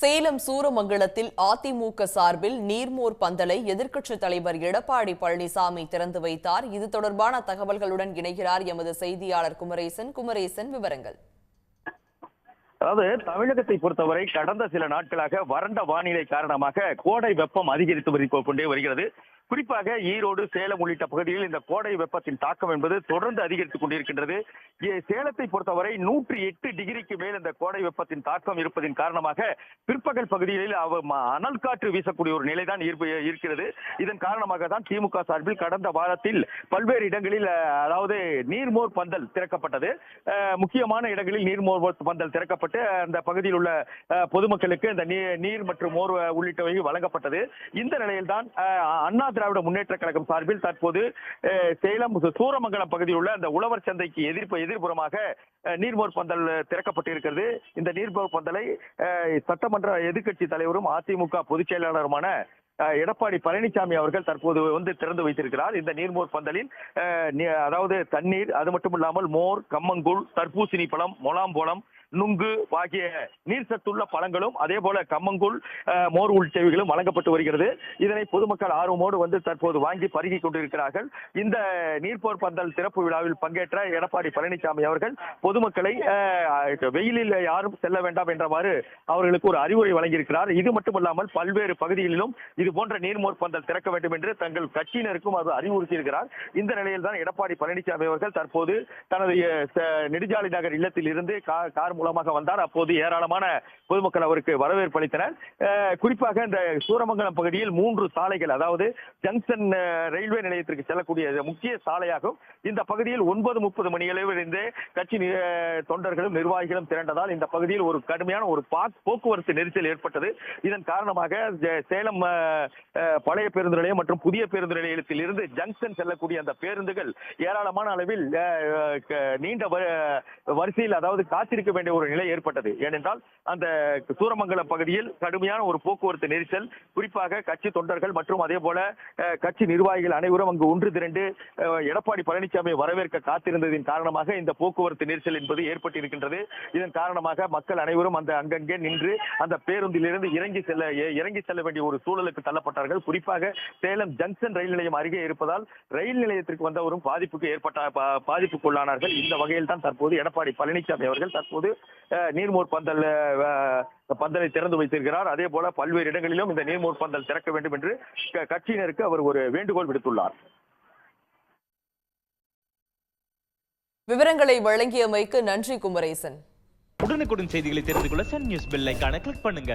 சேலம் சூரமங்கலத்தில் அதிமுக சார்பில் நீர்மோர் பந்தலை எதிர்க்கட்சித் தலைவர் எடப்பாடி பழனிசாமி திறந்து வைத்தார். இது தொடர்பான தகவல்களுடன் இணைகிறார் எமது செய்தியாளர் குமரேசன். குமரேசன் விவரங்கள். அதாவது தமிழகத்தை பொறுத்தவரை கடந்த சில நாட்களாக வறண்ட வானிலை காரணமாக கோடை வெப்பம் அதிகரித்து கொண்டே வருகிறது. குறிப்பாக ஈரோடு சேலம் உள்ளிட்ட பகுதிகளில் இந்த கோடை வெப்பத்தின் தாக்கம் என்பது தொடர்ந்து அதிகரித்துக் கொண்டிருக்கின்றது. சேலத்தை பொறுத்தவரை நூற்றி எட்டு டிகிரிக்கு மேல் இந்த கோடை வெப்பத்தின் தாக்கம் இருப்பதின் காரணமாக பிற்பகல் பகுதிகளில் அனல் காற்று வீசக்கூடிய ஒரு நிலைதான் இருக்கிறது. இதன் காரணமாக தான் திமுக சார்பில் கடந்த வாரத்தில் பல்வேறு இடங்களில் அதாவது நீர்மோர் பந்தல் திறக்கப்பட்டது. முக்கியமான இடங்களில் நீர்மோர் பந்தல் திறக்கப்பட்டு அந்த பகுதியில் உள்ள பொதுமக்களுக்கு இந்த நீர் மற்றும் மோர் உள்ளிட்டவை வழங்கப்பட்டது. இந்த நிலையில்தான் அஹ், அண்ணா திராவிட முன்னேற்ற கழகம் சார்பில் தற்போது சேலம் சூரமங்கலம் பகுதியில் உள்ள அந்த உழவர் சந்தைக்கு எதிர்ப்பு எதிர்ப்புறமாக நீர்மோர் பந்தல் திறக்கப்பட்டிருக்கிறது. இந்த நீர்மோர் பந்தலை சட்டமன்ற எதிர்க்கட்சி தலைவரும் அதிமுக பொதுச் செயலாளருமான எடப்பாடி பழனிசாமி அவர்கள் தற்போது வந்து திறந்து வைத்திருக்கிறார். இந்த நீர்மோர் பந்தலில் அதாவது தண்ணீர் அது மட்டும் இல்லாமல் மோர் கம்மங்கூழ் தர்பூசணி பழம் மொலாம்பழம் நுங்கு ஆகிய நீர் சத்துள்ள பழங்களும் அதே போல கம்மங்கூழ் மோர் உள்சேவைகளும் வழங்கப்பட்டு வருகிறது. இதனை பொதுமக்கள் ஆர்வமோடு வந்து தற்போது வாங்கி பருகி கொண்டிருக்கிறார்கள். இந்த நீர்ப்போர் பந்தல் திறப்பு விழாவில் பங்கேற்ற எடப்பாடி பழனிசாமி அவர்கள் பொதுமக்களை வெயிலில் யாரும் செல்ல வேண்டாம் என்றவாறு அவர்களுக்கு ஒரு அறிவுரை வழங்கியிருக்கிறார். இது மட்டுமல்லாமல் பல்வேறு பகுதிகளிலும் இது போன்ற நீர்மோர் பந்தல் திறக்க வேண்டும் என்று தங்கள் கட்சியினருக்கும் அது அறிவுறுத்தியிருக்கிறார். இந்த நிலையில் தான் எடப்பாடி பழனிசாமி அவர்கள் தற்போது தனது நெடுஞ்சாலை நகர் இல்லத்தில் இருந்து கார் மூலமாக வந்தார். அப்போது ஏராளமான பொதுமக்கள் அவருக்கு வரவேற்பு அளித்தனர். குறிப்பாக இந்த சூரமங்கலம் பகுதியில் மூன்று சாலைகள் அதாவது ஜங்ஷன் ரயில்வே நிலையத்திற்கு செல்லக்கூடிய முக்கிய சாலையாகும். இந்த பகுதியில் ஒன்பது முப்பது மணி அளவில் கட்சி தொண்டர்களும் நிர்வாகிகளும் திரண்டதால் இந்த பகுதியில் ஒரு கடுமையான ஒரு போக்குவரத்து நெரிசல் ஏற்பட்டது. இதன் காரணமாக சேலம் பழைய பேருந்து நிலையம் மற்றும் புதிய பேருந்து நிலையத்தில் இருந்து ஜங்ஷன் செல்லக்கூடிய அந்த பேருந்துகள் ஏராளமான அளவில் நீண்ட வரிசையில் அதாவது காத்திருக்க வேண்டிய ஒரு நிலை ஏற்பட்டது. ஏனென்றால் அந்த சூரமங்கலம் பகுதியில் கடுமையான ஒரு போக்குவரத்து நெரிசல் குறிப்பாக கட்சி தொண்டர்கள் மற்றும் அதே போல கட்சி நிர்வாகிகள் அனைவரும் அங்கு ஒன்று திரண்டு எடப்பாடி பழனிசாமியை வரவேற்க காத்திருந்ததின் காரணமாக இந்த போக்குவரத்து நெரிசல் என்பது ஏற்பட்டிருக்கின்றது. இதன் காரணமாக மக்கள் அனைவரும் அந்த அங்கங்கே நின்று அந்த பேருந்திலிருந்து இறங்கி செல்ல இறங்கி செல்ல வேண்டிய ஒரு சூழலுக்கு தள்ளப்பட்டார்கள். குறிப்பாக சேலம் ஜங்ஷன் ரயில் நிலையம் அருகே இருப்பதால் ரயில் நிலையத்திற்கு வந்தவரும் பாதிப்புக்கு ஏற்பட்ட பாதிப்புக்குள்ளானார்கள். இந்த வகையில் தான் தற்போது எடப்பாடி பழனிசாமி அவர்கள் தற்போது நீர்மோர் பந்தல் பந்தலை திறந்து வைத்திருக்கிறார். அதே போல பல்வேறு இடங்களிலும் இந்த நீர்மோர் பந்தல் திறக்க வேண்டும் என்று கட்சியினருக்கு அவர் ஒரு வேண்டுகோள் விடுத்துள்ளார். விவரங்களை வழங்கியமைக்கு நன்றி குமரேசன். உடனுக்குடன் செய்திகளை தெரிந்து கொள்ள சன் நியூஸ் பெல் கிளிக் பண்ணுங்க.